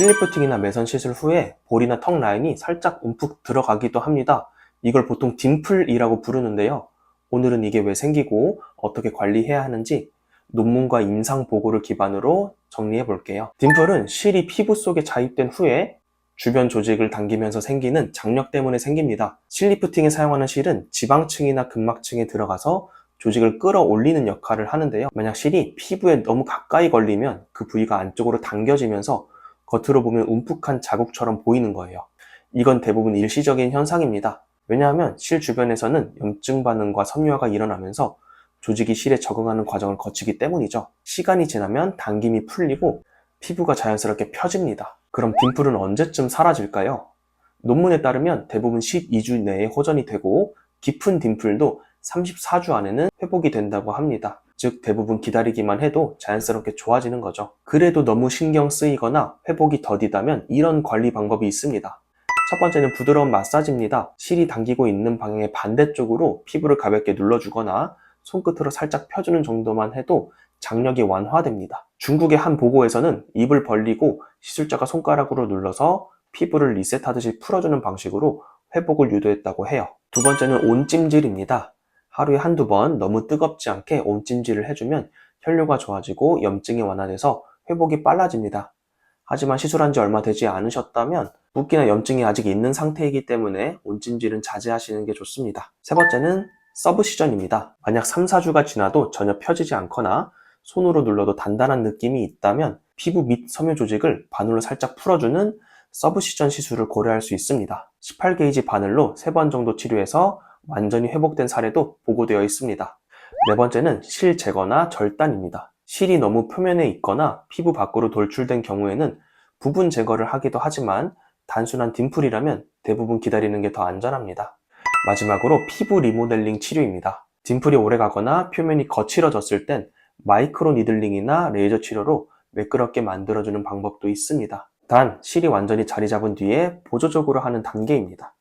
실리프팅이나 매선 시술 후에 볼이나 턱 라인이 살짝 움푹 들어가기도 합니다. 이걸 보통 딤플이라고 부르는데요. 오늘은 이게 왜 생기고 어떻게 관리해야 하는지 논문과 임상 보고를 기반으로 정리해 볼게요. 딤플은 실이 피부 속에 자입된 후에 주변 조직을 당기면서 생기는 장력 때문에 생깁니다. 실리프팅에 사용하는 실은 지방층이나 근막층에 들어가서 조직을 끌어올리는 역할을 하는데요. 만약 실이 피부에 너무 가까이 걸리면 그 부위가 안쪽으로 당겨지면서 겉으로 보면 움푹한 자국처럼 보이는 거예요. 이건 대부분 일시적인 현상입니다. 왜냐하면 실 주변에서는 염증 반응과 섬유화가 일어나면서 조직이 실에 적응하는 과정을 거치기 때문이죠. 시간이 지나면 당김이 풀리고 피부가 자연스럽게 펴집니다. 그럼 딤플은 언제쯤 사라질까요? 논문에 따르면 대부분 12주 내에 호전이 되고 깊은 딤플도 34주 안에는 회복이 된다고 합니다. 즉 대부분 기다리기만 해도 자연스럽게 좋아지는 거죠. 그래도 너무 신경 쓰이거나 회복이 더디다면 이런 관리 방법이 있습니다. 첫 번째는 부드러운 마사지입니다. 실이 당기고 있는 방향의 반대쪽으로 피부를 가볍게 눌러주거나 손끝으로 살짝 펴주는 정도만 해도 장력이 완화됩니다. 중국의 한 보고에서는 입을 벌리고 시술자가 손가락으로 눌러서 피부를 리셋하듯이 풀어주는 방식으로 회복을 유도했다고 해요. 두 번째는 온찜질입니다. 하루에 한두 번 너무 뜨겁지 않게 온찜질을 해주면 혈류가 좋아지고 염증이 완화돼서 회복이 빨라집니다. 하지만 시술한 지 얼마 되지 않으셨다면 붓기나 염증이 아직 있는 상태이기 때문에 온찜질은 자제하시는 게 좋습니다. 세 번째는 서브시전입니다. 만약 3, 4주가 지나도 전혀 펴지지 않거나 손으로 눌러도 단단한 느낌이 있다면 피부 밑 섬유 조직을 바늘로 살짝 풀어주는 서브시전 시술을 고려할 수 있습니다. 18게이지 바늘로 3번 정도 치료해서 완전히 회복된 사례도 보고되어 있습니다. 네 번째는 실 제거나 절단입니다. 실이 너무 표면에 있거나 피부 밖으로 돌출된 경우에는 부분 제거를 하기도 하지만 단순한 딤플이라면 대부분 기다리는 게 더 안전합니다. 마지막으로 피부 리모델링 치료입니다. 딤플이 오래 가거나 표면이 거칠어졌을 땐 마이크로 니들링이나 레이저 치료로 매끄럽게 만들어주는 방법도 있습니다. 단, 실이 완전히 자리 잡은 뒤에 보조적으로 하는 단계입니다.